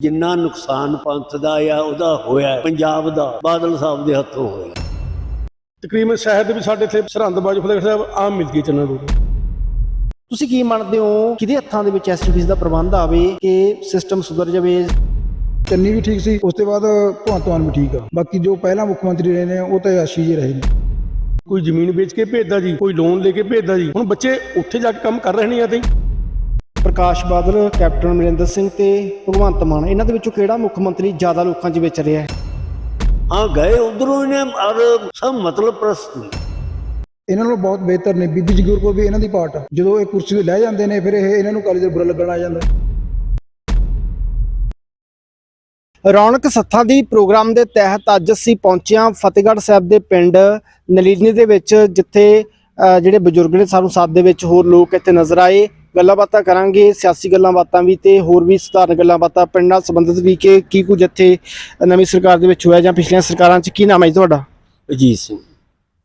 ਜਿੰਨਾ ਨੁਕਸਾਨ ਪੰਥ ਦਾ ਆ ਉਹਦਾ ਹੋਇਆ ਪੰਜਾਬ ਦਾ ਬਾਦਲ ਸਾਹਿਬ ਦੇ ਹੱਥੋਂ ਹੋਇਆ। ਤਕਰੀਬਨ ਸ਼ਹਿਰ ਦੇ ਵੀ ਸਾਡੇ ਇੱਥੇ ਸਰਹੰਦ ਬਾਜੂ ਫਤਿਹਗੜ੍ਹ ਸਾਹਿਬ ਆਮ ਮਿਲਦੀ ਹੈ ਚੰਨਾ ਰੋਡ। ਤੁਸੀਂ ਕੀ ਮੰਨਦੇ ਹੋ? ਕਿਹਦੇ ਹੱਥਾਂ ਦੇ ਵਿੱਚ ਐਸਟੀਪੀਸ ਦਾ ਪ੍ਰਬੰਧ ਆਵੇ ਕਿ ਸਿਸਟਮ ਸੁਧਰ ਜਾਵੇ? ਚੰਨੀ ਵੀ ਠੀਕ ਸੀ ਉਸ ਤੋਂ ਬਾਅਦ ਭਗਵੰਤ ਮਾਨ ਵੀ ਠੀਕ ਆ। ਬਾਕੀ ਜੋ ਪਹਿਲਾਂ ਮੁੱਖ ਮੰਤਰੀ ਰਹੇ ਨੇ ਉਹ ਤਾਂ ਆਸ਼ੀ ਜੀ ਰਹੇ ਨੇ। ਕੋਈ ਜ਼ਮੀਨ ਵੇਚ ਕੇ ਭੇਜਦਾ ਜੀ ਕੋਈ ਲੋਨ ਲੈ ਕੇ ਭੇਜਦਾ ਜੀ। ਹੁਣ ਬੱਚੇ ਉੱਥੇ ਜਾ ਕੇ ਕੰਮ ਕਰ ਰਹੇ ਨਹੀਂ ਆ ਤੇ ਪ੍ਰਕਾਸ਼ ਬਾਦਲ ਕੈਪਟਨ ਅਮਰਿੰਦਰ ਸਿੰਘ ਤੇ ਭਗਵੰਤ ਮਾਨ ਇਹਨਾਂ ਦੇ ਵਿੱਚੋਂ ਕਿਹੜਾ ਮੁੱਖ ਮੰਤਰੀ ਜ਼ਿਆਦਾ ਲੋਕਾਂ 'ਚ ਵਿਚ ਰਿਹਾ ਹੈ? ਹਾਂ ਗਏ ਉਧਰੋਂ ਨੇ ਔਰ ਸਭ ਮਤਲਬ ਪ੍ਰਸਤ ਨੇ। ਇਹਨਾਂ ਨਾਲੋਂ ਬਹੁਤ ਬਿਹਤਰ ਨੇ। ਬੀਬੀ ਜਗੀਰ ਕੋਲ ਵੀ ਇਹਨਾਂ ਦੀ ਪਾਰਟ ਆ। ਜਦੋਂ ਇਹ ਕੁਰਸੀ ਤੇ ਲੈ ਜਾਂਦੇ ਨੇ ਫਿਰ ਇਹ ਇਹਨਾਂ ਨੂੰ ਕਾਲੀ ਦੇ ਬੁਰਾ ਲੱਗਣ ਆ ਜਾਂਦਾ। ਰੌਣਕ ਸੱਥਾਂ ਦੀ ਪ੍ਰੋਗਰਾਮ ਦੇ ਤਹਿਤ ਅੱਜ ਅਸੀਂ ਪਹੁੰਚੇ ਹਾਂ ਫਤਿਹਗੜ੍ਹ ਸਾਹਿਬ ਦੇ ਪਿੰਡ ਨਲੀਨੀ ਦੇ ਵਿੱਚ ਜਿੱਥੇ ਜਿਹੜੇ ਬਜ਼ੁਰਗ ਨੇ ਸਾਨੂੰ ਸਾਥ ਦੇ ਵਿੱਚ ਹੋਰ ਲੋਕ ਇੱਥੇ ਨਜ਼ਰ ਆਏ। ਗੱਲਾਂ ਬਾਤਾਂ ਕਰਾਂਗੇ ਸਿਆਸੀ ਗੱਲਾਂ ਬਾਤਾਂ ਵੀ ਤੇ ਹੋਰ ਵੀ ਸਧਾਰਨ ਗੱਲਾਂ ਬਾਤਾਂ ਪਿੰਡ ਨਾਲ ਸੰਬੰਧਿਤ ਵੀ ਕਿ ਕੀ ਕੁਝ ਇੱਥੇ ਨਵੀਂ ਸਰਕਾਰ ਦੇ ਵਿੱਚ ਹੋਇਆ ਜਾਂ ਪਿਛਲੀਆਂ ਸਰਕਾਰਾਂ 'ਚ ਕੀ ਨਾਮ ਹੈ ਜੀ ਤੁਹਾਡਾ? ਅਜੀਤ ਸਿੰਘ।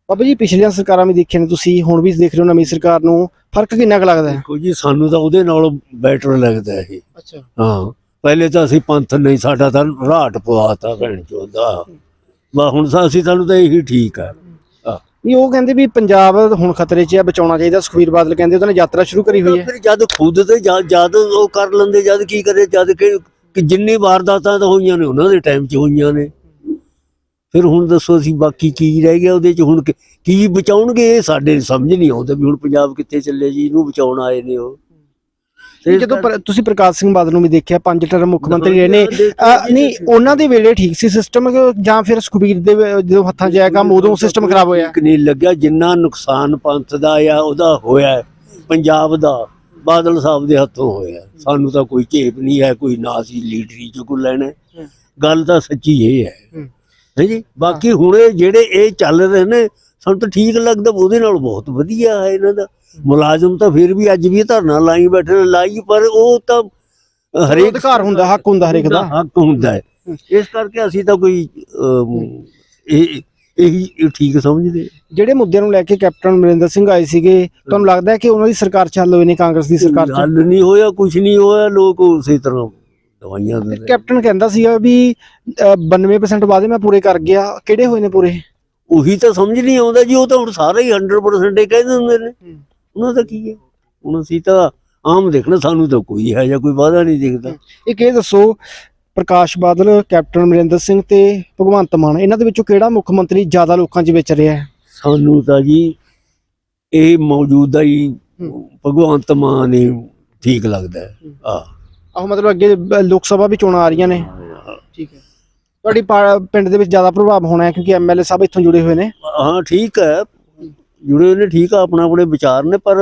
ਬਾਬਾ ਜੀ ਪਿਛਲੀਆਂ ਸਰਕਾਰਾਂ ਵੀ ਦੇਖੀਆਂ ਨੇ ਤੁਸੀਂ ਹੁਣ ਵੀ ਦੇਖ ਰਹੇ ਹੋ ਨਵੀਂ ਸਰਕਾਰ ਨੂੰ। ਫ਼ਰਕ ਕਿੰਨਾ ਕੁ ਲੱਗਦਾ ਹੈ? ਦੇਖੋ ਜੀ ਸਾਨੂੰ ਤਾਂ ਉਹਦੇ ਨਾਲ ਬੈਟਰ ਲੱਗਦਾ ਇਹ। ਅੱਛਾ। ਹਾਂ ਪਹਿਲੇ ਤਾਂ ਅਸੀਂ ਪੰਥ ਨਹੀਂ ਸਾਡਾ ਤਾਂ ਰਾਟ ਪਵਾਤਾ ਭੈਣ ਚੋਦਾ ਵਾ ਹੁਣ ਤਾਂ ਅਸੀਂ ਸਾਨੂੰ ਤਾਂ ਇਹੀ ਠੀਕ ਆ। ਨਹੀਂ, ਉਹ ਕਹਿੰਦੇ ਵੀ ਪੰਜਾਬ ਹੁਣ ਖਤਰੇ 'ਚ ਆ, ਬਚਾਉਣਾ ਚਾਹੀਦਾ। ਸੁਖਬੀਰ ਬਾਦਲ ਕਹਿੰਦੇ ਉਹਨਾਂ ਨੇ ਯਾਤਰਾ ਸ਼ੁਰੂ ਕਰੀ ਹੋਈ ਹੈ। ਫਿਰ ਜਦ ਖੁਦ ਤੇ ਜਦ ਜਦ ਉਹ ਕਰ ਲੈਂਦੇ, ਜਦ ਕੀ ਕਰੇ, ਜਦ ਕਿ ਕਿ ਜਿੰਨੀ ਵਾਰਦਾਤਾਂ ਤਾਂ ਹੋਈਆਂ ਨੇ ਉਹਨਾਂ ਦੇ ਟਾਈਮ 'ਚ ਹੋਈਆਂ ਨੇ। ਫਿਰ ਹੁਣ ਦੱਸੋ ਅਸੀਂ ਬਾਕੀ ਕੀ ਰਹਿ ਗਿਆ ਉਹਦੇ 'ਚ? ਹੁਣ ਕੀ ਬਚਾਉਣਗੇ? ਇਹ ਸਾਡੇ ਸਮਝ ਨਹੀਂ ਆਉਂਦਾ ਵੀ ਹੁਣ ਪੰਜਾਬ ਕਿੱਥੇ ਚੱਲੇ ਜੀ? ਇਹਨੂੰ ਬਚਾਉਣ ਆਏ ਨੇ ਉਹ। ਤੇ ਜਦੋਂ ਪਰ- ਤੁਸੀਂ ਪ੍ਰਕਾਸ਼ ਸਿੰਘ ਬਾਦਲ ਨੂੰ ਵੀ ਦੇਖਿਆ ਪੰਜ ਟਰਮ ਮੁੱਖ ਮੰਤਰੀ ਰਹੇ ਨੇ। ਅਹ, ਨਹੀਂ ਉਹਨਾਂ ਦੇ ਵੇਲੇ ਠੀਕ ਸੀ ਸਿਸਟਮ ਜਾਂ ਫਿਰ ਸੁਖਬੀਰ ਦੇ ਵੇ- ਜਦੋਂ ਹੱਥਾਂ 'ਚ ਆਇਆ ਕੰਮ ਉਦੋਂ ਸਿਸਟਮ ਖਰਾਬ ਹੋਇਆ। ਠੀਕ ਨਹੀਂ ਲੱਗਿਆ ਜਿੰਨਾ ਨੁਕਸਾਨ ਪੰਥ ਦਾ ਆ ਉਹਦਾ ਹੋਇਆ ਹੈ, ਪੰਜਾਬ ਦਾ ਬਾਦਲ ਸਾਹਿਬ ਦੇ ਹੱਥੋਂ ਹੋਇਆ ਸਾਨੂੰ ਤਾਂ ਕੋਈ ਝੇਪ ਨਹੀਂ ਹੈ ਕੋਈ ਨਾ ਸੀ ਲੀਡਰੀ ਚ ਕੋਈ ਲੈਣਾ ਹੈ। ਗੱਲ ਤਾਂ ਸੱਚੀ ਇਹ ਹੈ। ਹੂੰ। ਹੈ ਜੀ ਬਾਕੀ ਹੁਣ ਇਹ ਜਿਹੜੇ ਇਹ ਚੱਲ ਰਹੇ ਨੇ ਸਾਨੂੰ ਤਾਂ ਠੀਕ ਲੱਗਦਾ ਉਹਦੇ ਨਾਲ ਬਹੁਤ ਵਧੀਆ ਹੈ ਇਹਨਾਂ ਦਾ। ਮੁਲਾਜ਼ਮ ਤਾਂ ਫਿਰ ਵੀ ਅੱਜ ਵੀ ਧਰਨਾ ਲਾਈ ਬੈਠੇ ਨੇ ਲਾਈ ਪਰ ਉਹ ਤਾਂ ਹਰੇਕ ਅਧਿਕਾਰ ਹੁੰਦਾ ਹੱਕ ਹੁੰਦਾ ਹਰੇਕ ਦਾ। ਹੱਕ ਹੁੰਦਾ ਹੈ। ਇਸ ਕਰਕੇ ਅਸੀਂ ਤਾਂ ਕੋਈ ਇਹ ਇਹੀ ਠੀਕ ਸਮਝਦੇ ਜਿਹੜੇ ਮੁੱਦਿਆਂ ਨੂੰ ਲੈ ਕੇ ਕੈਪਟਨ ਅਮਰਿੰਦਰ ਸਿੰਘ ਆਏ ਸੀਗੇ ਤੁਹਾਨੂੰ ਲੱਗਦਾ ਹੈ ਕਿ ਉਹਨਾਂ ਦੀ ਸਰਕਾਰ ਚੱਲ ਹੋਈ ਨੇ ਕਾਂਗਰਸ ਦੀ ਸਰਕਾਰ 'ਚ ਹੱਲ ਨਹੀਂ ਹੋਇਆ ਕੁਝ ਨਹੀਂ ਹੋਇਆ ਲੋਕ ਉਸੇ ਤਰ੍ਹਾਂ ਦਵਾਈਆਂ ਦੇ। ਕੈਪਟਨ ਕਹਿੰਦਾ ਸੀਗਾ ਵੀ ਅਹ, 92% ਵਾਅਦੇ ਮੈਂ ਪੂਰੇ ਕਰ ਗਿਆ ਕਿਹੜੇ ਹੋਏ ਨੇ ਪੂਰੇ? ਉਹੀ ਤਾਂ ਸਮਝ ਨਹੀਂ ਆਉਂਦਾ ਜੀ ਉਹ ਤਾਂ ਹੁਣ ਸਾਰੇ ਹੀ 100% ਹੀ ਕਹਿੰਦੇ ਹੁੰਦੇ ਨੇ। ਉਹਨਾਂ ਦਾ ਕੀ ਹੈ? ਹੁਣ ਅਸੀਂ ਤਾਂ ਆਮ ਦੇਖਣਾ ਸਾਨੂੰ ਤਾਂ ਕੋਈ ਹੈ ਜਾਂ ਕੋਈ ਵਾਅਦਾ ਨਹੀਂ ਦਿਖਦਾ। ਇੱਕ ਇਹ ਦੱਸੋ ਪ੍ਰਕਾਸ਼ ਬਾਦਲ ਕੈਪਟਨ ਅਮਰਿੰਦਰ ਸਿੰਘ ਤੇ ਭਗਵੰਤ ਮਾਨ ਇਹਨਾਂ ਦੇ ਵਿੱਚੋਂ ਕਿਹੜਾ ਮੁੱਖ ਮੰਤਰੀ ਜ਼ਿਆਦਾ ਲੋਕਾਂ 'ਚ ਵਿਚ ਰਿਹਾ ਹੈ? ਸਾਨੂੰ ਤਾਂ ਜੀ ਇਹ ਮੌਜੂਦਾ ਹੀ ਭਗਵੰਤ ਮਾਨ ਹੀ ਠੀਕ ਲੱਗਦਾ ਆ ਆਹ ਮਤਲਬ ਅੱਗੇ ਲੋਕ ਸਭਾ ਵੀ ਚੋਣਾਂ ਆ ਰਹੀਆਂ ਨੇ। ਠੀਕ ਹੈ। ਤੁਹਾਡੀ ਪਾ- ਪਿੰਡ ਦੇ ਵਿੱਚ ਜ਼ਿਆਦਾ ਪ੍ਰਭਾਵ ਹੋਣਾ ਹੈ ਕਿਉਂਕਿ ਐਮਐਲਏ ਸਾਹਿਬ ਇੱਥੋਂ ਜੁੜੇ ਹੋਏ ਨੇ। ਹਾਂ ਠੀਕ ਹੈ। ਜੁੜੇ ਹੋਏ ਨੇ ਠੀਕ ਆ ਆਪਣਾ ਆਪਣੇ ਵਿਚਾਰ ਨੇ ਪਰ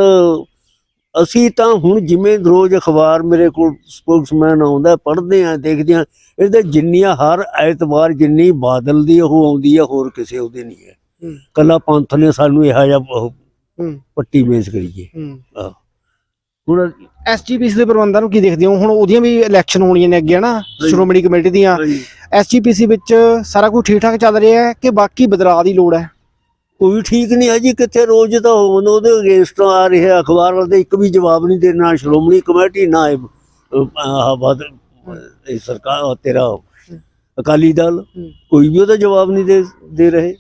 ਅਸੀਂ ਤਾਂ ਹੁਣ ਜਿਵੇਂ ਰੋਜ਼ ਅਖਬਾਰ ਮੇਰੇ ਕੋਲ ਸਪੋਕਸਮੈਨ ਆਉਂਦਾ ਪੜ੍ਹਦੇ ਆ ਦੇਖਦੇ ਆ ਇਹਦੇ ਜਿੰਨੀਆਂ ਹਰ ਐਤਵਾਰ ਜਿੰਨੀ ਬਾਦਲ ਦੀ ਉਹ ਆਉਂਦੀ ਆ ਹੋਰ ਕਿਸੇ ਉਹਦੇ ਨਹੀਂ ਹੈ। ਕੱਲਾ ਪੰਥ ਨੇ ਸਾਨੂੰ ਇਹੋ ਜਿਹਾ ਉਹ ਹੂੰ। ਪੱਟੀ ਮੇਜ਼ ਕਰੀਏ। ਹੂੰ। ਆਹ। ਹੁਣ ਐਸਜੀਪੀਸੀ ਦੇ ਪ੍ਰਬੰਧਾਂ ਨੂੰ ਕੀ ਦੇਖਦੇ ਹੋ? ਹੁਣ ਉਹਦੀਆਂ ਵੀ ਇਲੈਕਸ਼ਨ ਹੋਣੀਆਂ ਨੇ ਅੱਗੇ ਨਾ ਸ਼੍ਰੋਮਣੀ ਕਮੇਟੀ ਦੀਆਂ। ਐਸਜੀਪੀਸੀ ਵਿੱਚ ਸਾਰਾ ਕੁਝ ਠੀਕ ਠਾਕ ਚੱਲ ਰਿਹਾ ਹੈ ਕਿ ਬਾਕੀ ਬਦਲਾਅ ਦੀ ਲੋੜ ਹੈ? ਕੋਈ ਠੀਕ ਨਹੀਂ ਹੈ ਜੀ ਕਿੱਥੇ ਰੋਜ਼ ਤਾਂ ਹੁਣ ਉਹਦੇ ਅਗੇਂਸਟ ਆ ਰਿਹਾ ਅਖਬਾਰ ਵਾਲੇ ਇੱਕ ਵੀ ਜਵਾਬ ਨਹੀਂ ਦੇ ਨਾ ਸ਼੍ਰੋਮਣੀ ਕਮੇਟੀ ਨਾ ਇਹ, ਅਹ, ਆਹ ਬਾਦ ਇਹ ਸਰਕਾਰ ਤੇਰਾ ਅਕਾਲੀ ਦਲ ਕੋਈ ਵੀ ਉਹਦਾ ਜਵਾਬ ਨਹੀਂ ਦੇ ਦੇ ਰਹੇ।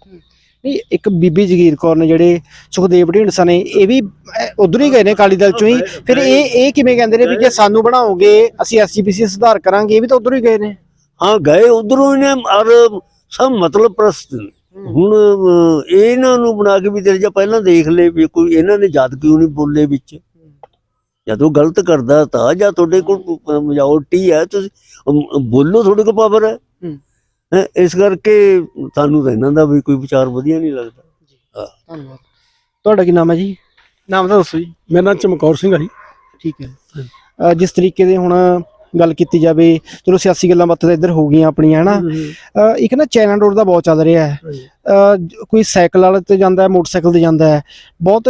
ਨਹੀਂ ਇੱਕ ਬੀਬੀ ਜਗੀਰ ਕੌਰ ਨੇ ਜਿਹੜੇ ਸੁਖਦੇਵ ਢੀਂਡਸਾ ਨੇ ਇਹ ਵੀ ਉਧਰ ਹੀ ਗਏ ਨੇ ਅਕਾਲੀ ਦਲ ਚੋਂ ਹੀ। ਫਿਰ ਇਹ ਇਹ ਕਿਵੇਂ ਕਹਿੰਦੇ ਨੇ ਵੀ ਜੇ ਸਾਨੂੰ ਬਣਾਓਗੇ ਅਸੀਂ ਐਸਜੀਪੀਸੀ ਸੁਧਾਰ ਕਰਾਂਗੇ ਇਹ ਵੀ ਤਾਂ ਉਧਰ ਹੀ ਗਏ ਨੇ। ਹਾਂ ਗਏ ਉਧਰੋਂ ਨੇ ਔਰ ਸਭ ਮਤਲਬ ਪ੍ਰਸਤ ਹੁਣ ਇਹਨਾਂ ਨੂੰ ਬਣਾ ਕੇ ਵੀ ਤੇਰੇ ਜਾਂ ਪਹਿਲਾਂ ਦੇਖ ਲੈ ਵੀ ਕੋਈ ਇਹਨਾਂ ਨੇ ਜਦ ਕਿਉਂ ਨਹੀਂ ਬੋਲੇ ਵਿੱਚ? ਜਦੋਂ ਗਲਤ ਕਰਦਾ ਤਾਂ ਜਾਂ ਤੁਹਾਡੇ ਕੋਲ ਮੈਜੋਰਟੀ ਹੈ ਤੁਸੀਂ ਬੋਲੋ ਤੁਹਾਡੇ ਕੋਲ ਪਾਵਰ ਹੈ। ਹੂੰ। ਇਸ ਕਰਕੇ ਸਾਨੂੰ ਤਾਂ ਇਹਨਾਂ ਦਾ ਵੀ ਕੋਈ ਵਿਚਾਰ ਵਧੀਆ ਨਹੀਂ ਲੱਗਦਾ। ਧੰਨਵਾਦ। ਤੁਹਾਡਾ ਕੀ ਨਾਮ ਹੈ ਜੀ? ਨਾਮ ਤਾਂ ਦੱਸੋ ਜੀ। ਮੇਰਾ ਨਾਮ ਚਮਕੌਰ ਸਿੰਘ ਆ ਜੀ। ਠੀਕ ਹੈ। ਜਿਸ ਤਰੀਕੇ ਦੇ ਹੁਣ ਗੱਲ ਕੀਤੀ ਜਾਵੇ ਚਲੋ ਸਿਆਸੀ ਗੱਲਾਂ ਬਾਤਾਂ ਤਾਂ ਇੱਧਰ ਹੋ ਗਈਆਂ ਆਪਣੀਆਂ ਹਨਾ? ਅਹ ਇੱਕ ਨਾ ਚਾਈਨਾ ਡੋਰ ਦਾ ਬਹੁਤ ਚੱਲ ਰਿਹਾ ਹੈ। ਅਹ ਕੋਈ ਸਾਈਕਲ ਵਾਲੇ ਤੇ ਜਾਂਦਾ ਹੈ ਮੋਟਰਸਾਈਕਲ ਤੇ ਜਾਂਦਾ ਹੈ। ਬਹੁਤ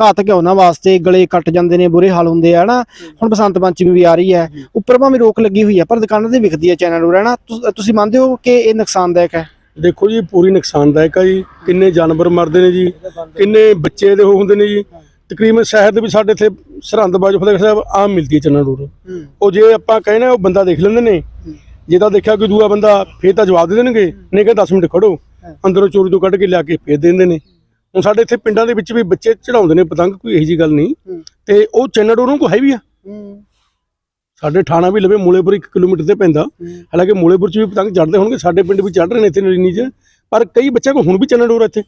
ਘਾਤਕ ਹੈ ਉਹਨਾਂ ਵਾਸਤੇ ਗਲੇ ਕੱਟ ਜਾਂਦੇ ਨੇ ਬੁਰੇ ਹਾਲ ਹੁੰਦੇ ਆ ਹਨਾ? ਹੁਣ ਬਸੰਤ ਪੰਚਮੀ ਵੀ ਆ ਰਹੀ ਹੈ। ਉੱਪਰ ਭਾਵੇਂ ਰੋਕ ਲੱਗੀ ਹੋਈ ਹੈ ਪਰ ਦੁਕਾਨਾਂ ਤੇ ਵਿਕਦੀ ਹੈ ਚਾਈਨਾ ਡੋਰ ਹੈ ਨਾ ਤੁਸ- ਤੁਸੀਂ ਮੰਨਦੇ ਹੋ ਕਿ ਇਹ ਨੁਕਸਾਨਦਾਇਕ ਹੈ? ਦੇਖੋ ਜੀ ਪੂਰੀ ਨੁਕਸਾਨਦਾਇਕ ਆ ਜੀ। ਕਿੰਨੇ ਜਾਨਵਰ ਮਰਦੇ ਨੇ ਜੀ। ਕਿੰਨੇ ਬੱਚੇ ਦੇ ਉਹ ਹੁੰਦੇ ਨੇ ਜੀ। ਤਕਰੀਬਨ ਸ਼ਹਿਰ ਦੇ ਵੀ ਸਾਡੇ ਇੱਥੇ ਸਰਹੰਦ ਬਾਜੂ ਫਤਿਹਗੜ੍ਹ ਸਾਹਿਬ ਆਮ ਮਿਲਦੀ ਹੈ ਚੰਨਾ ਡੋਰ ਉਹ ਜੇ ਆਪਾਂ ਕਹਿੰਦੇ ਉਹ ਬੰਦਾ ਦੇਖ ਲੈਂਦੇ ਨੇ। ਜੇ ਤਾਂ ਦੇਖਿਆ ਕੋਈ ਦੂਆ ਬੰਦਾ ਫੇਰ ਤਾਂ ਜਵਾਬ ਦੇ ਦੇਣਗੇ। ਨਹੀਂ ਕਿ 10 ਮਿੰਟ ਖੜੋ। ਅੰਦਰੋਂ ਚੋਰੀ ਤੋਂ ਕੱਢ ਕੇ ਲਿਆ ਕੇ ਫੇਰ ਦੇ ਦਿੰਦੇ ਨੇ। ਹੁਣ ਸਾਡੇ ਇੱਥੇ ਪਿੰਡਾਂ ਦੇ ਵਿੱਚ ਵੀ ਬੱਚੇ ਚੜਾਉਂਦੇ ਨੇ ਪਤੰਗ ਕੋਈ ਇਹੋ ਜੀ ਗੱਲ ਨਹੀਂ। ਤੇ ਉਹ ਚੰਨਾ ਡੋਰ ਨੂੰ ਕੋਈ ਹੈ ਵੀ ਆ ਸਾਡੇ ਥਾਣਾ ਵੀ ਲਵੇ ਮੂਲੇਪੁਰ 1 ਕਿਲੋਮੀਟਰ ਤੇ ਪੈਂਦਾ। ਹਾਲਾਂਕਿ ਮੂਲੇਪੁਰ ਚ ਵੀ ਪਤੰਗ ਚੜਦੇ ਹੋਣਗੇ ਸਾਡੇ ਪਿੰਡ ਵੀ ਚੜ ਰਹੇ ਨੇ ਇੱਥੇ ਨਰੀਨੀ ਚ। ਪਰ ਕਈ ਬੱਚਿਆਂ ਕੋਲ ਹੁਣ ਵੀ ਚੰਨਾ ਡੋਰ ਆ ਇੱਥੇ।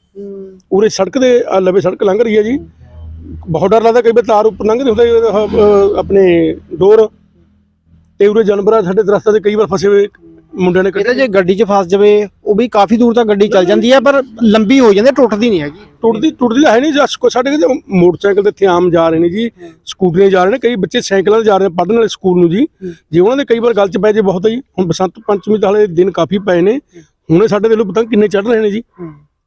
ਉਰੇ ਸੜਕ ਦੇ ਲਵੇ ਸੜਕ ਲੰਘ ਰਹੀ ਹੈ ਜੀ। ਬਹੁਤ ਡਰ ਲੱਗਦਾ ਕਈ ਵਾਰ ਤਾਰ ਉੱਪਰ ਲੰਘਦੇ ਹੁੰਦੇ ਆਪਣੇ ਡੋਰ ਤੇ ਉਰੇ ਜਾਨਵਰ ਸਾਡੇ ਦਰਖਤਾਂ ਤੇ ਕਈ ਵਾਰ ਫਸੇ ਹੋਏ ਮੁੰਡਿਆਂ ਨੇ ਇਹ ਤਾਂ ਕੱਢੇ ਜੇ ਗੱਡੀ 'ਚ ਫਸ ਜਾਵੇ ਉਹ ਵੀ ਕਾਫੀ ਦੂਰ ਤੱਕ ਗੱਡੀ ਚੱਲ ਜਾਂਦੀ ਹੈ ਪਰ ਲੰਬੀ ਹੋ ਜਾਂਦੀ ਹੈ ਟੁੱਟਦੀ ਨਹੀਂ ਹੈਗੀ। ਟੁੱਟਦੀ ਟੁੱਟਦੀ ਤਾਂ ਹੈ ਨਹੀਂ ਜਸ ਸਾਡੇ ਕਿਤੇ ਮੋਟਰਸਾਈਕਲ ਤੇ ਇੱਥੇ ਆਮ ਜਾ ਰਹੇ ਨੇ ਜੀ ਸਕੂਟਰੀਆਂ ਜਾ ਰਹੇ ਨੇ ਕਈ ਬੱਚੇ ਸਾਈਕਲਾਂ ਤੇ ਜਾ ਰਹੇ ਨੇ ਪੜ੍ਹਨ ਵਾਲੇ ਸਕੂਲ ਨੂੰ ਜੀ। ਜੇ ਉਹਨਾਂ ਦੇ ਕਈ ਵਾਰ ਗੱਲ ਚ ਪੈ ਜੇ ਬਹੁਤ ਹੈ ਜੀ ਹੁਣ ਬਸੰਤ ਪੰਚਮੀ ਤਾਂ ਹਲੇ ਦਿਨ ਕਾਫੀ ਪਏ ਨੇ ਹੁਣੇ ਸਾਡੇ ਦੇ ਲੋ ਪਤੰਗ ਕਿੰਨੇ ਚੜ ਰਹੇ ਨੇ ਜੀ।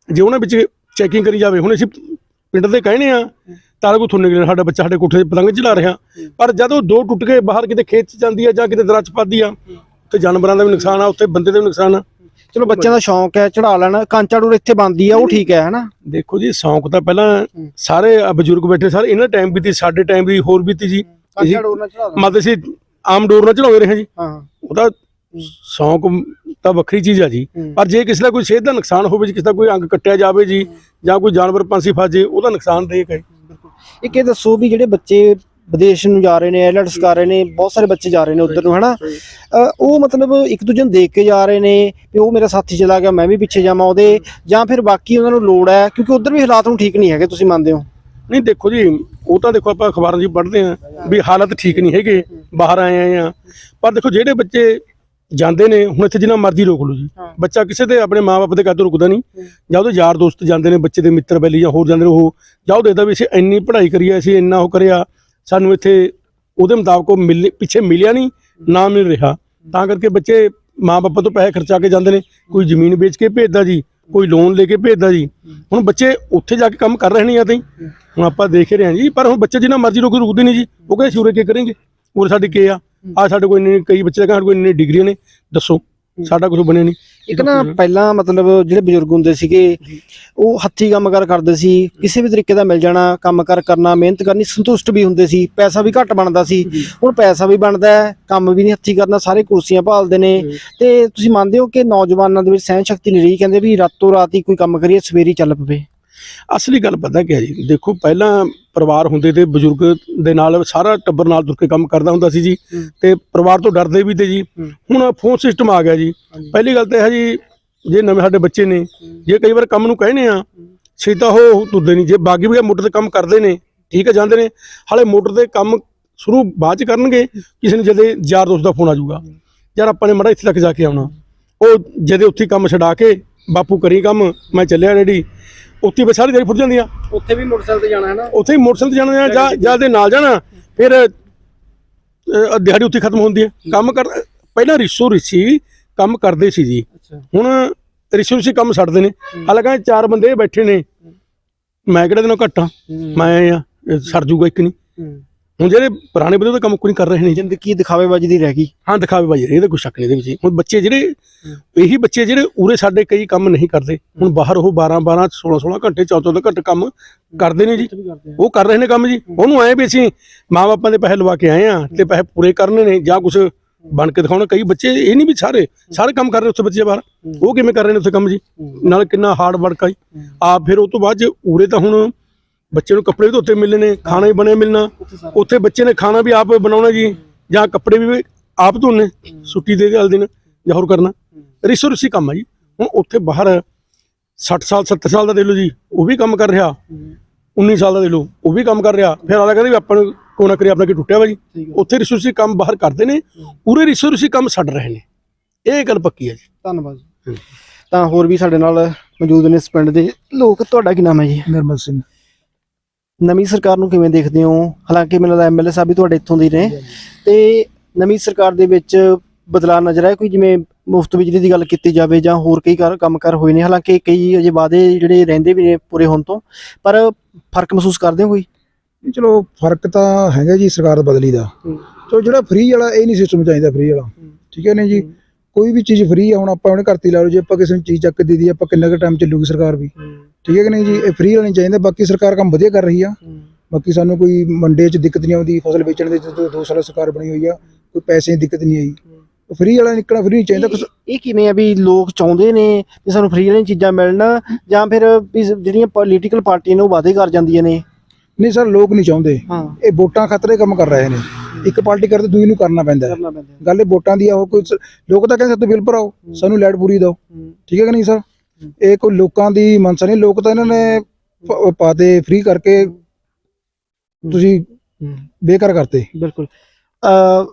ਜੇ ਉਹਨਾਂ ਵਿੱਚ ਚੈਕਿੰਗ ਕਰੀ ਜਾਵੇ ਹੁਣ ਅਸੀਂ ਪਿੰਡ ਦੇ ਕਹਿੰਦੇ ਆ ਤਾਰਾ ਕੋ ਥੁੰਨੇ ਸਾਡਾ ਬੱਚਾ ਸਾਡੇ ਕੋਠੇ ਤੇ ਪਤੰਗ ਚਲਾ ਰਿਹਾ। ਪਰ ਜਦੋਂ ਦੋ ਟੁੱਟ ਕੇ ਬਾਹਰ ਕਿਤੇ ਖੇਤ ਚ ਜਾਂਦੀ ਆ ਜਾਂ ਕਿਤੇ ਦਰਾਂ ਚ ਪਾਦੀ ਆ ਤੇ ਜਾਨਵਰਾਂ ਦਾ ਵੀ ਨੁਕਸਾਨ ਆ ਉੱਥੇ ਬੰਦੇ ਦਾ ਵੀ ਨੁਕਸਾਨ ਆ। ਚਲੋ ਬੱਚਿਆਂ ਦਾ ਸ਼ੌਂਕ ਹੈ ਚੜਾ ਲੈਣ। ਕਾਂਚਾ ਡੋਰ ਇੱਥੇ ਬੰਦੀ ਆ ਉਹ ਠੀਕ ਹੈ ਹਨਾ? ਦੇਖੋ ਜੀ ਸ਼ੌਂਕ ਤਾਂ ਪਹਿਲਾਂ ਸਾਰੇ ਬਜ਼ੁਰਗ ਬੈਠੇ ਸਾਰੇ ਇਹਨਾਂ ਟਾਈਮ ਵੀ ਤੀ ਸਾਡੇ ਟਾਈਮ ਵੀ ਹੋਰ ਵੀ ਤੀ ਜੀ ਡੋਰ ਨਾਲ ਚੜਾ ਮਤ ਅਸੀਂ ਆਮ ਡੋਰ ਨਾਲ ਚੜਾਉਂਦੇ ਰਹੇ ਜੀ। ਹਾਂ। ਉਹਦਾ ਸ਼ੌਂਕ ਤਾਂ ਵੱਖਰੀ ਚੀਜ਼ ਆ ਜੀ। ਪਰ ਜੇ ਕਿਸੇ ਦਾ ਕੋਈ ਸਿਹਤ ਦਾ ਨੁਕਸਾਨ ਹੋਵੇ ਜੀ ਕਿਸੇ ਦਾ ਕੋਈ ਅੰਗ ਕੱਟਿਆ ਜਾਵੇ ਜੀ ਜਾਂ ਕੋਈ ਜਾਨਵਰ ਪੰਛੀ ਫਸ ਜੇ ਉਹਦਾ ਨੁਕਸਾਨ ਦੇਖ ਹੈ ਇੱਕ ਇਹ ਦੱਸੋ ਵੀ ਜਿਹੜੇ ਬੱਚੇ ਵਿਦੇਸ਼ ਨੂੰ ਜਾ ਰਹੇ ਨੇ ਆਈਲੈਟਸ ਕਰ ਰਹੇ ਨੇ ਬਹੁਤ ਸਾਰੇ ਬੱਚੇ ਜਾ ਰਹੇ ਨੇ ਉਧਰ ਨੂੰ ਹਨਾ? ਉਹ ਮਤਲਬ ਇੱਕ ਦੂਜੇ ਨੂੰ ਦੇਖ ਕੇ ਜਾ ਰਹੇ ਨੇ ਵੀ ਉਹ ਮੇਰਾ ਸਾਥੀ ਚਲਾ ਗਿਆ ਮੈਂ ਵੀ ਪਿੱਛੇ ਜਾਵਾਂ ਉਹਦੇ ਜਾਂ ਫਿਰ ਬਾਕੀ ਉਹਨਾਂ ਨੂੰ ਲੋੜ ਹੈ ਕਿਉਂਕਿ ਉਧਰ ਵੀ ਹਾਲਾਤ ਨੂੰ ਠੀਕ ਨਹੀਂ ਹੈਗੇ ਤੁਸੀਂ ਮੰਨਦੇ ਹੋ? ਨਹੀਂ ਦੇਖੋ ਜੀ ਉਹ ਤਾਂ ਦੇਖੋ ਆਪਾਂ ਅਖਬਾਰਾਂ 'ਚ ਪੜ੍ਹਦੇ ਆ ਵੀ ਹਾਲਤ ਠੀਕ ਨਹੀਂ ਹੈਗੇ ਬਾਹਰ ਆਏ ਆ ਪਰ ਦੇਖੋ ਜਿਹੜੇ ਬੱਚੇ ਜਾਂਦੇ ਨੇ ਹੁਣ ਇੱਥੇ ਜਿੰਨਾ ਮਰਜ਼ੀ ਰੋਕ ਲਓ ਜੀ। ਬੱਚਾ ਕਿਸੇ ਦੇ ਆਪਣੇ ਮਾਪੇ ਦੇ ਘਰ ਤੋਂ ਰੁਕਦਾ ਨਹੀਂ। ਜਾਂ ਉਹਦੇ ਯਾਰ ਦੋਸਤ ਜਾਂਦੇ ਨੇ ਬੱਚੇ ਦੇ ਮਿੱਤਰ ਬੈਲੀ ਜਾਂ ਹੋਰ ਜਾਂਦੇ ਨੇ ਉਹ ਜਾਂ ਉਹ ਦੇਖਦਾ ਵੀ ਅਸੀਂ ਇੰਨੀ ਪੜ੍ਹਾਈ ਕਰੀ ਆ ਅਸੀਂ ਇੰਨਾ ਉਹ ਕਰਿਆ ਸਾਨੂੰ ਇੱਥੇ ਉਹਦੇ ਮੁਤਾਬਕ ਉਹ ਮਿਲ ਪਿੱਛੇ ਮਿਲਿਆ ਨਹੀਂ ਨਾ ਮਿਲ ਰਿਹਾ। ਤਾਂ ਕਰਕੇ ਬੱਚੇ ਮਾਪੇ ਤੋਂ ਪੈਸੇ ਖਰਚਾ ਕੇ ਜਾਂਦੇ ਨੇ ਕੋਈ ਜ਼ਮੀਨ ਵੇਚ ਕੇ ਭੇਜਦਾ ਜੀ ਕੋਈ ਲੋਨ ਲੈ ਕੇ ਭੇਜਦਾ ਜੀ। ਹੁਣ ਬੱਚੇ ਉੱਥੇ ਜਾ ਕੇ ਕੰਮ ਕਰ ਰਹੇ ਨਹੀਂ? ਆ ਤਾਈ ਹੁਣ ਆਪਾਂ ਦੇਖ ਰਹੇ ਹਾਂ ਜੀ ਪਰ ਹੁਣ ਬੱਚੇ ਜਿੰਨਾ ਮਰਜ਼ੀ ਰੁਕ ਰੁਕਦੇ ਨਹੀਂ ਜੀ ਉਹ ਕਹਿੰਦੇ ਸੂਰੇ ਕੀ ਕਰਾਂਗੇ ਉਰੇ ਸਾਡੀ ਕੀ ਆ? ਆ ਸਾਡੇ ਕੋਲ ਇੰਨੀ ਕਈ ਬੱਚੇ ਦਾ ਕਹਿੰਦੇ ਸਾਡੇ ਕੋਲ ਇੰਨੀ ਡਿਗਰੀਆਂ ਨੇ ਦੱਸੋ ਸਾਡਾ ਕੁਝ ਬਣਿਆ ਨਹੀਂ। ਇੱਕ ਨਾ ਪਹਿਲਾਂ ਮਤਲਬ ਜਿਹੜੇ ਬਜ਼ੁਰਗ ਹੁੰਦੇ ਸੀਗੇ ਉਹ ਹੱਥੀ ਕੰਮ ਕਰ ਕਰਦੇ ਸੀ ਕਿਸੇ ਵੀ ਤਰੀਕੇ ਦਾ ਮਿਲ ਜਾਣਾ ਕੰਮ ਕਰ ਕਰਨਾ ਮਿਹਨਤ ਕਰਨੀ ਸੰਤੁਸ਼ਟ ਵੀ ਹੁੰਦੇ ਸੀ ਪੈਸਾ ਵੀ ਘੱਟ ਬਣਦਾ ਸੀ। ਹੁਣ ਪੈਸਾ ਵੀ ਬਣਦਾ ਹੈ ਕੰਮ ਵੀ ਨਹੀਂ ਹੱਥੀ ਕਰਨਾ ਸਾਰੇ ਕੁਰਸੀਆਂ ਭਾਲਦੇ ਨੇ। ਤੇ ਤੁਸੀਂ ਮੰਨਦੇ ਹੋ ਕਿ ਨੌਜਵਾਨਾਂ ਦੇ ਵਿੱਚ ਸਹਿਨ ਸ਼ਕਤੀ ਨਹੀਂ ਰਹੀ ਕਹਿੰਦੇ ਵੀ ਰਾਤੋਂ ਰਾਤ ਹੀ ਕੋਈ ਕੰਮ ਕਰੀਏ ਸਵੇਰੀ ਚੱਲ ਪਵੇ। ਅਸਲੀ ਗੱਲ ਪਤਾ ਕੀ ਹੈ ਜੀ? ਦੇਖੋ ਪਹਿਲਾਂ ਪਰਿਵਾਰ ਹੁੰਦੇ ਤੇ ਬਜ਼ੁਰਗ ਦੇ ਨਾਲ ਸਾਰਾ ਟੱਬਰ ਨਾਲ ਤੁਰ ਕੇ ਕੰਮ ਕਰਦਾ ਹੁੰਦਾ ਸੀ ਜੀ। ਤੇ ਪਰਿਵਾਰ ਤੋਂ ਡਰਦੇ ਵੀ ਤੇ ਜੀ। ਹੁਣ ਫੋਨ ਸਿਸਟਮ ਆ ਗਿਆ ਜੀ। ਪਹਿਲੀ ਗੱਲ ਤਾਂ ਇਹ ਹੈ ਜੀ ਜੇ ਨਵੇਂ ਸਾਡੇ ਬੱਚੇ ਨੇ ਜੇ ਕਈ ਵਾਰ ਕੰਮ ਨੂੰ ਕਹਿੰਦੇ ਆ ਸਿੱਧਾ ਉਹ ਤੁਰਦੇ ਨਹੀਂ। ਜੇ ਬਾਗੀ ਵੀ ਮੋਟਰ ਤੇ ਕੰਮ ਕਰਦੇ ਨੇ ਠੀਕ ਹੈ ਜਾਂਦੇ ਨੇ ਹਾਲੇ ਮੋਟਰ ਤੇ ਕੰਮ ਸ਼ੁਰੂ ਬਾਅਦ ਚ ਕਰਨਗੇ ਕਿਸੇ ਨੇ ਜਦੇ ਯਾਰ ਦੋਸਤ ਦਾ ਫੋਨ ਆ ਜਾਊਗਾ। ਯਾਰ ਆਪਾਂ ਨੇ ਮੜਾ ਇੱਥੇ ਤੱਕ ਜਾ ਕੇ ਆਉਣਾ। ਉਹ ਜਦੇ ਉੱਥੇ ਕੰਮ ਛਡਾ ਕੇ ਬਾਪੂ ਕਰੀ ਕੰਮ ਮੈਂ ਚੱਲਿਆ ਰੈਡੀ। ਉੱਥੇ ਹੀ ਬਸ ਸਾਰੀ ਦਿਹਾੜੀ ਫੁੱਟ ਜਾਂਦੀਆਂ ਉੱਥੇ ਵੀ ਮੋਟਰਸਾਈਕਲ ਤੇ ਜਾਣਾ ਹੈ ਨਾ? ਉੱਥੇ ਹੀ ਮੋਟਰਸਾਈਕਲ ਤੇ ਜਾਣਾ ਜਾਂ ਜਾਂ ਦੇ ਨਾਲ ਜਾਣਾ ਫਿਰ ਅਹ, ਦਿਹਾੜੀ ਉੱਥੇ ਖਤਮ ਹੁੰਦੀ ਹੈ। ਕੰਮ ਕਰ ਪਹਿਲਾਂ ਰਿਸ਼ੋ ਰਿਸ਼ੀ ਕੰਮ ਕਰਦੇ ਸੀ ਜੀ। ਅੱਛਾ। ਹੁਣ ਰਿਸ਼ੋ ਰਿਸ਼ੀ ਕੰਮ ਛੱਡਦੇ ਨੇ। ਹਾਲਾਂਕਿ ਚਾਰ ਬੰਦੇ ਬੈਠੇ ਨੇ। ਮੈਂ ਕਿਹੜੇ ਦਿਨੋਂ ਘੱਟਾਂ ਮੈਂ ਆ ਇਹ ਸਰ ਜੂਗਾ ਇੱਕ ਨਹੀਂ। ਹੁਣ ਜਿਹੜੇ ਪੁਰਾਣੇ ਬੰਦੇ ਉਹ ਤਾਂ ਕੰਮ ਕੋਈ ਨਹੀਂ ਕਰ ਰਹੇ ਨੇ ਜੀ ਜ਼ਿੰਦਗੀ ਦਿਖਾਵੇਬਾਜ਼ੀ ਦੀ ਰਹਿ ਗਈ। ਹਾਂ ਦਿਖਾਵੇ ਬਾਜੀ ਇਹਦਾ ਕੋਈ ਸ਼ੱਕ ਨਹੀਂ ਇਹਦੇ ਵਿੱਚ। ਹੁਣ ਬੱਚੇ ਜਿਹੜੇ ਇਹੀ ਬੱਚੇ ਜਿਹੜੇ ਉਰੇ ਸਾਡੇ ਕਈ ਕੰਮ ਨਹੀਂ ਕਰਦੇ। ਹੁਣ ਬਾਹਰ ਉਹ 12 12 16 16 ਘੰਟੇ 14 14 ਘੰਟੇ ਕੰਮ ਕਰਦੇ ਨੇ ਜੀ। ਉਹ ਕਰ ਰਹੇ ਨੇ ਕੰਮ ਜੀ। ਉਹਨੂੰ ਐ ਵੀ ਅਸੀਂ ਮਾਪਿਆਂ ਦੇ ਪੈਸੇ ਲਵਾ ਕੇ ਆਏ ਆ ਤੇ ਪੈਸੇ ਪੂਰੇ ਕਰਨੇ ਨੇ ਜਾਂ ਕੁਝ ਬਣ ਕੇ ਦਿਖਾਉਣਾ। ਕਈ ਬੱਚੇ ਇਹ ਨਹੀਂ ਵੀ ਸਾਰੇ ਸਾਰੇ ਕੰਮ ਕਰ ਰਹੇ ਉੱਥੇ ਬੱਚੇ ਬਾਹਰ। ਉਹ ਕਿਵੇਂ ਕਰ ਰਹੇ ਨੇ ਉੱਥੇ ਕੰਮ ਜੀ? ਨਾਲ ਕਿੰਨਾ ਹਾਰਡ ਵਰਕ ਆ ਜੀ। ਆਪ ਫਿਰ ਉਹ ਤੋਂ ਬਾਅਦ 'ਚ ਉਰੇ ਤਾਂ ਹੁਣ ਬੱਚੇ ਨੂੰ ਕੱਪੜੇ ਵੀ ਧੋਤੇ ਮਿਲਣੇ ਨੇ ਖਾਣਾ ਵੀ ਬਣਿਆ ਮਿਲਣਾ। ਉੱਥੇ ਬੱਚੇ ਨੇ ਖਾਣਾ ਵੀ ਆਪ ਬਣਾਉਣਾ ਜੀ ਜਾਂ ਕੱਪੜੇ ਵੀ ਆਪ ਧੋਣੇ ਛੁੱਟੀ ਦੇ ਵਾਲੇ ਦਿਨ ਜਾਂ ਹੋਰ ਕਰਨਾ। ਰਿਸੋ ਰਿਸੀ ਕੰਮ ਆ ਜੀ। ਹੁਣ ਉੱਥੇ ਬਾਹਰ 60 ਸਾਲ 70 ਸਾਲ ਦਾ ਦੇ ਲਓ ਜੀ ਉਹ ਵੀ ਕੰਮ ਕਰ ਰਿਹਾ। 19 ਸਾਲ ਦਾ ਦੇ ਲਓ ਉਹ ਵੀ ਕੰਮ ਕਰ ਰਿਹਾ। ਫਿਰ ਆਦਾ ਕਹਿੰਦੇ ਵੀ ਆਪਾਂ ਨੂੰ ਕੋ ਨਾ ਕਰੀ ਆਪਣਾ ਕੀ ਟੁੱਟਿਆ ਵਾ ਜੀ। ਉੱਥੇ ਰਿਸੋ ਰਿਸੀ ਕੰਮ ਬਾਹਰ ਕਰਦੇ ਨੇ ਪੂਰੇ ਰਿਸੋ ਰਿਸੀ ਕੰਮ ਛੱਡ ਰਹੇ ਨੇ। ਇਹ ਗੱਲ ਪੱਕੀ ਹੈ ਜੀ। ਧੰਨਵਾਦ ਜੀ। ਤਾਂ ਹੋਰ ਵੀ ਸਾਡੇ ਨਾਲ ਮੌਜੂਦ ਨੇ ਇਸ ਪਿੰਡ ਦੇ। ਲੋਕ ਤੁਹਾਡਾ ਕੀ ਨਾਮ ਹੈ ਜੀ? ਨਿਰਮਲ ਸਿੰਘ। ਨਵੀਂ ਸਰਕਾਰ ਨੂੰ ਕਿਵੇਂ ਦੇਖਦੇ ਹੋ? ਹਾਲਾਂਕਿ ਮੈਨੂੰ ਲੱਗਦਾ ਐਮਐਲਏ ਸਾਹਿਬ ਵੀ ਤੁਹਾਡੇ ਇੱਥੋਂ ਦੇ ਨੇ। ਤੇ ਨਵੀਂ ਸਰਕਾਰ ਦੇ ਵਿੱਚ ਬਦਲਾਅ ਨਜ਼ਰ ਆਇਆ? ਕੋਈ ਜਿਵੇਂ ਮੁਫਤ ਬਿਜਲੀ ਦੀ ਗੱਲ ਕੀਤੀ ਜਾਵੇ ਜਾਂ ਹੋਰ ਕਈ ਕਰ ਕੰਮਕਾਰ ਹੋਏ ਨੇ। ਹਾਲਾਂਕਿ ਕਈ ਅਜੇ ਵਾਅਦੇ ਜਿਹੜੇ ਰਹਿੰਦੇ ਵੀ ਨੇ ਪੂਰੇ ਹੋਣ ਤੋਂ। ਪਰ ਫ਼ਰਕ ਮਹਿਸੂਸ ਕਰਦੇ ਹੋ ਕੋਈ? ਚਲੋ ਫ਼ਰਕ ਤਾਂ ਹੈਗਾ ਜੀ ਸਰਕਾਰ ਬਦਲੀ ਦਾ। ਚਲੋ ਜਿਹੜਾ ਫ੍ਰੀ ਵਾਲਾ ਇਹ ਨਹੀਂ ਸਿਸਟਮ ਚਾਹੀਦਾ ਫ੍ਰੀ ਵਾਲਾ। ਠੀਕ ਹੈ ਨਾ ਜੀ? ਕੋਈ ਵੀ ਚੀਜ਼ ਫ੍ਰੀ ਆ ਹੁਣ ਆਪਾਂ ਉਹਨੇ ਘਰ ਤੇ ਲਾ ਲਓ ਜੇ ਆਪਾਂ ਕਿਸੇ ਨੂੰ ਚੀਜ਼ ਚੱਕ ਕੇ ਦੇ ਆਪਾਂ ਕਿੰਨਾ ਕੁ ਟਾਈਮ ਚੱਲੂਗੀ ਸਰਕਾਰ ਵੀ। ਠੀਕ ਹੈ ਕਿ ਨਹੀਂ ਜੀ? ਇਹ ਫ੍ਰੀ ਨਹੀਂ ਚਾਹੀਦਾ ਬਾਕੀ ਸਰਕਾਰ ਕੰਮ ਵਧੀਆ ਕਰ ਰਹੀ ਆ। ਬਾਕੀ ਸਾਨੂੰ ਕੋਈ ਮੰਡੇ 'ਚ ਦਿੱਕਤ ਨਹੀਂ ਆਉਂਦੀ ਫਸਲ ਵੇਚਣ ਦੇ ਜਦੋਂ ਦੋ ਸਾਲ ਸਰਕਾਰ ਬਣੀ ਹੋਈ ਆ ਕੋਈ ਪੈਸੇ ਦੀ ਦਿੱਕਤ ਨਹੀਂ ਆਈ। ਫ੍ਰੀ ਵਾਲਾ ਨਿਕਲਣਾ ਫ੍ਰੀ ਚਾਹੀਦਾ ਇਹ- ਕਿਵੇਂ ਆ ਵੀ ਲੋਕ ਚਾਹੁੰਦੇ ਨੇ ਵੀ ਸਾਨੂੰ ਫ੍ਰੀ ਵਾਲੀਆਂ ਚੀਜ਼ਾਂ ਮਿਲਣ ਜਾਂ ਫਿਰ ਜਿਹੜੀਆਂ ਪੋਲੀਟੀਕਲ ਪਾਰਟੀਆਂ ਨੇ ਉਹ ਵਾਅਦੇ ਕਰ ਜਾਂਦੀਆਂ ਨੇ? ਨਹੀਂ ਸਰ ਲੋਕ ਨਹੀਂ ਚਾਹੁੰਦੇ। ਇਹ ਵੋਟਾਂ ਖਾਤਰ ਕੰਮ ਕਰ ਰਹੇ ਨੇ। ਇੱਕ ਪਾਰਟੀ ਕਰਦੇ ਦੂਜੀ ਨੂੰ ਕਰਨਾ ਪੈਂਦਾ ਹੈ। ਕਰਨਾ ਪੈਂਦਾ ਗੱਲ ਇਹ ਵੋਟਾਂ ਦੀ ਆ ਉਹ ਕੋਈ ਸ- ਲੋਕ ਤਾਂ ਕਹਿੰਦੇ ਸਾਡੇ ਬਿੱਲ ਭਰਾਓ ਸਾਨੂੰ ਲਾਈਟ ਪੂਰੀ ਦਿਓ। ਠੀਕ ਹੈ ਕਿ ਨਹੀਂ ਸਰ? ਇਹ ਕੋਈ ਲੋਕਾਂ ਦੀ ਮਨਸਾ ਨਹੀਂ ਲੋਕ ਤਾਂ ਇਹਨਾਂ ਨੇ ਪ- ਪਾਤੇ ਫ੍ਰੀ ਕਰਕੇ ਤੁਸੀਂ ਬੇਕਾਰ ਕਰਤੇ। ਬਿਲਕੁਲ। ਅ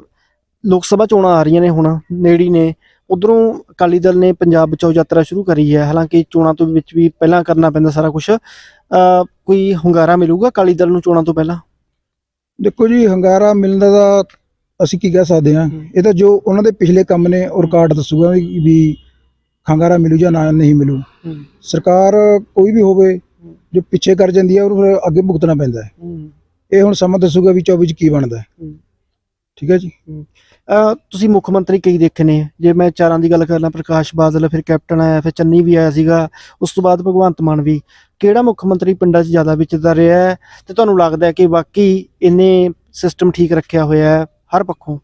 ਲੋਕ ਸਭਾ ਚੋਣਾਂ ਆ ਰਹੀਆਂ ਨੇ ਹੁਣ ਨੇੜੀ ਨੇ। ਉਧਰੋਂ ਅਕਾਲੀ ਦਲ ਨੇ ਪੰਜਾਬ ਬਚਾਓ ਯਾਤਰਾ ਸ਼ੁਰੂ ਕਰੀ ਹੈ। ਹਾਲਾਂਕਿ ਚੋਣਾਂ ਤੋਂ ਵਿੱਚ ਵੀ ਪਹਿਲਾਂ ਕਰਨਾ ਪੈਂਦਾ ਸਾਰਾ ਕੁਝ ਕੋਈ ਹੁੰਗਾਰਾ ਮਿਲੂਗਾ ਅਕਾਲੀ ਦਲ ਨੂੰ ਚੋਣਾਂ ਤੋਂ ਪਹਿਲਾਂ? ਦੇਖੋ ਜੀ ਹੰਗਾਰਾ ਮਿਲਣ ਦਾ ਅਸੀਂ ਕੀ ਕਹਿ ਸਕਦੇ ਹਾਂ। ਇਹ ਤਾਂ ਜੋ ਉਹਨਾਂ ਦੇ ਪਿਛਲੇ ਕੰਮ ਨੇ ਉਹ ਰਿਕਾਰਡ ਦੱਸੂਗਾ ਵੀ ਹੰਗਾਰਾ ਮਿਲੂ ਜਾਂ ਨਾ ਨਹੀਂ ਮਿਲੂ। ਸਰਕਾਰ ਕੋਈ ਵੀ ਹੋਵੇ ਜੋ ਪਿੱਛੇ ਕਰ ਜਾਂਦੀ ਹੈ ਉਹਨੂੰ ਫਿਰ ਅੱਗੇ ਭੁਗਤਣਾ ਪੈਂਦਾ ਹੈ। ਇਹ ਹੁਣ ਸਮਾਂ ਦੱਸੂਗਾ ਵੀ 24 ਚ ਕੀ ਬਣਦਾ। ਠੀਕ ਹੈ ਜੀ। ਤੁਸੀਂ ਮੁੱਖ ਮੰਤਰੀ ਕਈ ਦੇਖੇ ਨੇ? ਜੇ ਮੈਂ ਚਾਰਾਂ ਦੀ ਗੱਲ ਕਰਨਾ ਪ੍ਰਕਾਸ਼ ਬਾਦਲ ਫਿਰ ਕੈਪਟਨ ਆਇਆ ਫਿਰ ਚੰਨੀ ਵੀ ਆਇਆ ਸੀਗਾ ਉਸ ਤੋਂ ਬਾਅਦ ਭਗਵੰਤ ਮਾਨ ਵੀ। ਕਿਹੜਾ ਮੁੱਖ ਮੰਤਰੀ ਪਿੰਡਾਂ 'ਚ ਜ਼ਿਆਦਾ ਵਿਚਰਦਾ ਰਿਹਾ ਹੈ? ਤੇ ਤੁਹਾਨੂੰ ਲੱਗਦਾ ਹੈ ਕਿ ਵਾਕਈ ਇਹਨੇ ਸਿਸਟਮ ਠੀਕ ਰੱਖਿਆ ਹੋਇਆ ਹੈ ਹਰ ਪੱਖੋਂ?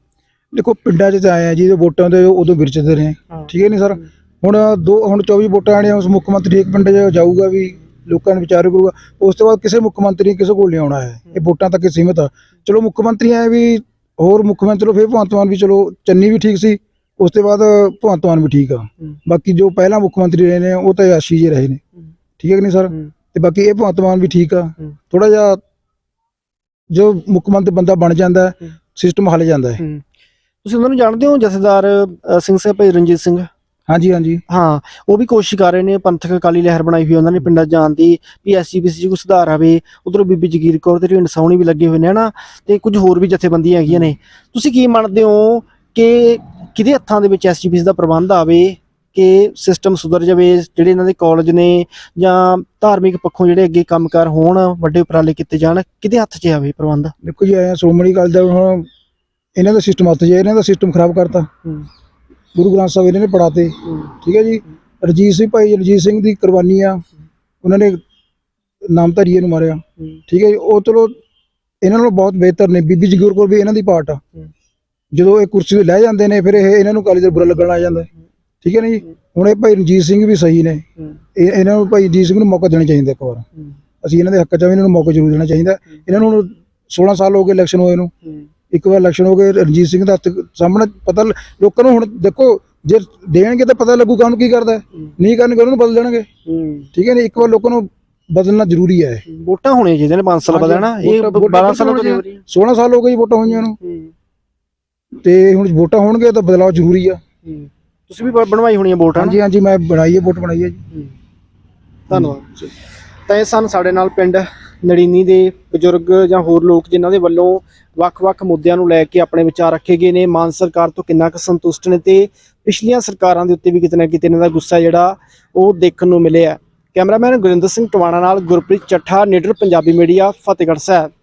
ਦੇਖੋ ਪਿੰਡਾਂ 'ਚ ਤਾਂ ਆਏ ਆ ਜੀ ਵੋਟਾਂ ਦੇ ਉਦੋਂ ਵਿਰਚਦੇ ਰਹੇ। ਠੀਕ ਹੈ ਨਹੀਂ ਸਰ? ਹੁਣ ਦੋ ਹੁਣ 24 ਵੋਟਾਂ ਆਣੀਆਂ ਉਸ ਮੁੱਖ ਮੰਤਰੀ ਇੱਕ ਪਿੰਡ 'ਚ ਜਾਊਗਾ ਵੀ ਲੋਕਾਂ ਨੂੰ ਵਿਚਾਰ ਕਰੂਗਾ। ਉਸ ਤੋਂ ਬਾਅਦ ਕਿਸੇ ਮੁੱਖ ਮੰਤਰੀ ਕਿਸੇ ਕੋਲ ਨਹੀਂ ਆਉਣਾ ਹੈ। ਇਹ ਵੋਟਾਂ ਤੱਕ ਹੀ ਸੀਮਿਤ ਆ। ਚਲੋ ਮੁੱਖ ਮੰਤਰੀ ਆਏ ਵੀ ਹੋਰ ਮੁੱਖ ਮੰਤਰੀ ਫਿਰ ਭਗਵੰਤ ਮਾਨ ਵੀ ਚਲੋ ਚੰਨੀ ਵੀ ਠੀਕ ਸੀ ਉਸ ਤੋਂ ਬਾਅਦ ਭਗਵੰਤ ਮਾਨ ਵੀ ਠੀਕ ਆ ਬਾਕੀ ਜੋ ਪਹਿਲਾਂ ਮੁੱਖ ਮੰਤਰੀ ਰਹੇ ਨੇ ਉਹ ਤਾਂ ਆਸ਼ੀ ਜੀ ਰਹੇ ਨੇ ਠੀਕ ਹੈ ਕਿ ਨਹੀਂ ਸਰ। ਤੇ ਬਾਕੀ ਇਹ ਭਗਵੰਤ ਮਾਨ ਵੀ ਠੀਕ ਆ। ਥੋੜਾ ਜਿਹਾ ਜੋ ਮੁੱਖ ਮੰਤਰੀ ਬੰਦਾ ਬਣ ਜਾਂਦਾ। ਸਿਸਟਮ ਹੱਲ ਜਾਂਦਾ ਹੈ। ਤੁਸੀਂ ਉਹਨਾਂ ਨੂੰ ਜਾਣਦੇ ਹੋ ਜਥੇਦਾਰ ਸਿੰਘ ਸਾਹਿਬ ਭਾਈ ਰਣਜੀਤ ਸਿੰਘ ਹਾਂਜੀ ਹਾਂਜੀ। ਹਾਂ ਉਹ ਵੀ ਕੋਸ਼ਿਸ਼ ਕਰ ਰਹੇ ਨੇ ਪੰਥਕ ਅਕਾਲੀ ਲਹਿਰ ਬਣਾਈ ਹੋਈ ਉਹਨਾਂ ਨੇ ਪਿੰਡਾਂ 'ਚ ਜਾਣ ਦੀ ਵੀ ਐਸਜੀਪੀਸੀ 'ਚ ਕੋਈ ਸੁਧਾਰ ਆਵੇ ਉਧਰੋਂ ਬੀਬੀ ਜਗੀਰ ਕੌਰ ਤੇ ਰਿੰਡ ਸਾਉਣੀ ਵੀ ਲੱਗੇ ਹੋਏ ਨੇ ਹਨਾ? ਤੇ ਕੁਝ ਹੋਰ ਵੀ ਜਥੇਬੰਦੀਆਂ ਹੈਗੀਆਂ ਨੇ। ਤੁਸੀਂ ਕੀ ਮੰਨਦੇ ਹੋ ਕਿ ਕਿਹਦੇ ਹੱਥਾਂ ਦੇ ਵਿੱਚ ਐਸਜੀਪੀਸੀ ਦਾ ਪ੍ਰਬੰਧ ਆਵੇ ਕਿ ਸਿਸਟਮ ਸੁਧਰ ਜਾਵੇ ਜਿਹੜੇ ਇਹਨਾਂ ਦੇ ਕਾਲਜ ਨੇ ਜਾਂ ਧਾਰਮਿਕ ਪੱਖੋਂ ਜਿਹੜੇ ਅੱਗੇ ਕੰਮਕਾਰ ਹੋਣ ਵੱਡੇ ਉਪਰਾਲੇ ਕੀਤੇ ਜਾਣ ਕਿਹਦੇ ਹੱਥ 'ਚ ਆਵੇ ਪ੍ਰਬੰਧ? ਦੇਖੋ ਜੀ ਆਇਆ ਸ਼੍ਰੋਮਣੀ ਅਕਾਲੀ ਦਲ ਹੁਣ ਇਹਨਾਂ ਦਾ ਸਿਸਟਮ ਹੱਥ 'ਚ ਹੈ ਇਹਨਾਂ ਦਾ ਸਿਸਟਮ ਖਰਾਬ ਕਰਤਾ। ਗੁਰੂ ਗ੍ਰੰਥ ਸਾਹਿਬ ਇਹਨਾਂ ਨੇ ਪੜਾਤੇ ਠੀਕ ਹੈ ਜੀ? ਰਜੀਤ ਸਿੰਘ ਭਾਈ ਰਜੀਤ ਸਿੰਘ ਦੀ ਕੁਰਬਾਨੀ ਆ। ਉਹਨਾਂ ਨੇ ਨਾਮਧਾਰੀਏ ਨੂੰ ਮਾਰਿਆ। ਠੀਕ ਹੈ ਜੀ? ਉਹ ਚਲੋ ਇਹਨਾਂ ਨਾਲੋਂ ਬਹੁਤ ਬਿਹਤਰ ਨੇ। ਬੀਬੀ ਜਗੀਰ ਕੋਲ ਵੀ ਇਹਨਾਂ ਦੀ ਪਾਰਟ ਆ। ਜਦੋਂ ਇਹ ਕੁਰਸੀ ਤੇ ਲੈ ਜਾਂਦੇ ਨੇ, ਫਿਰ ਇਹ ਇਹਨਾਂ ਨੂੰ ਅਕਾਲੀ ਦਲ ਬੁਰਾ ਲੱਗਣ ਲੱਗ ਜਾਂਦਾ। ਠੀਕ ਹੈ ਨਾ ਜੀ? ਹੁਣ ਇਹ ਭਾਈ ਰਣਜੀਤ ਸਿੰਘ ਵੀ ਸਹੀ ਨੇ। ਇਹ ਇਹਨਾਂ ਨੂੰ ਭਾਈ ਰਣਜੀਤ ਸਿੰਘ ਨੂੰ ਮੌਕਾ ਦੇਣਾ ਚਾਹੀਦਾ ਇੱਕ ਵਾਰ। ਅਸੀਂ ਇਹਨਾਂ ਦੇ ਹੱਕ 'ਚ ਵੀ ਇਹਨਾਂ ਨੂੰ ਮੌਕਾ ਜ਼ਰੂਰ ਦੇਣਾ ਚਾਹੀਦਾ। ਇਹਨਾਂ ਨੂੰ ਹੁਣ 16 ਸਾਲ ਹੋ ਗਏ ਇਲੈਕਸ਼ਨ ਹੋਏ ਨੂੰ। ਇੱਕ ਵਾਰ ਇਲੈਕਸ਼ਨ ਹੋ ਗਏ ਰਣਜੀਤ ਸਿੰਘ ਦਾ ਸਾਹਮਣੇ ਪਤਾ ਲੋਕਾਂ ਨੂੰ ਹੁਣ ਦੇਖੋ ਜੇ ਦੇਣਗੇ ਤਾਂ ਪਤਾ ਲੱਗੂ ਕਾਹਨੂੰ ਕੀ ਕਰਦਾ। ਨਹੀਂ ਕਰਨਗੇ ਉਹਨੂੰ ਬਦਲ ਦੇਣਗੇ। ਠੀਕ ਹੈ ਨਾ ਇੱਕ ਵਾਰ ਲੋਕਾਂ ਨੂੰ ਬਦਲਣਾ ਜ਼ਰੂਰੀ ਹੈ ਵੋਟਾਂ ਹੋਣੀਆਂ ਚਾਹੀਦੀਆਂ ਨੇ 5 ਸਾਲ ਬਾਅਦ ਹਨਾ ਇਹ ਵੋਟਾਂ- ਵੋਟਾਂ 12 ਸਾਲਾਂ ਤੋਂ ਹੋਣੀਆਂ। ਹੋ ਰਹੀਆਂ 16 ਸਾਲ ਹੋ ਗਏ ਵੋਟਾਂ ਹੋਈਆਂ ਨੂੰ। ਤੇ ਹੁਣ ਵੋਟਾਂ ਹੋਣਗੇ ਤਾਂ ਬਦਲਾਅ ਜ਼ਰੂਰੀ ਆ। ਤੁਸੀਂ ਵੀ ਬਣਵਾਈ ਹੋਣੀ ਹੈ ਵੋਟ ਹਾਂਜੀ ਹਾਂਜੀ ਮੈਂ ਬਣਾਈ ਹੈ ਵੋਟ ਬਣਾਈ ਹੈ ਜੀ। ਧੰਨਵਾਦ। ਤਾਂ ਇਹ ਸਨ ਸਾਡੇ ਨਾਲ ਪਿੰਡ ਨੜੀਨੀ ਦੇ ਬਜ਼ੁਰਗ ਜਾਂ ਹੋਰ ਲੋਕ ਜਿਨ੍ਹਾਂ ਦੇ ਵੱਲੋਂ ਵੱਖ-ਵੱਖ ਮੁੱਦਿਆਂ ਨੂੰ ਲੈ ਕੇ ਆਪਣੇ ਵਿਚਾਰ ਰੱਖੇ ਗਏ ਨੇ। ਮਾਨ ਸਰਕਾਰ ਤੋਂ ਕਿੰਨਾ ਕੁ ਸੰਤੁਸ਼ਟ ਨੇ ਤੇ ਪਿਛਲੀਆਂ ਸਰਕਾਰਾਂ ਦੇ ਉੱਤੇ ਵੀ ਕਿਤੇ ਨਾ ਕਿਤੇ ਇਹਨਾਂ ਦਾ ਗੁੱਸਾ ਜਿਹੜਾ, ਉਹ ਦੇਖਣ ਨੂੰ ਮਿਲਿਆ ਕੈਮਰਾਮੈਨ ਗੁਰਿੰਦਰ ਸਿੰਘ ਟਵਾਣਾ ਨਾਲ ਗੁਰਪ੍ਰੀਤ ਚੱਠਾ ਨੀਡਰ ਪੰਜਾਬੀ ਮੀਡੀਆ, ਫਤਿਹਗੜ੍ਹ ਸਾਹਿਬ।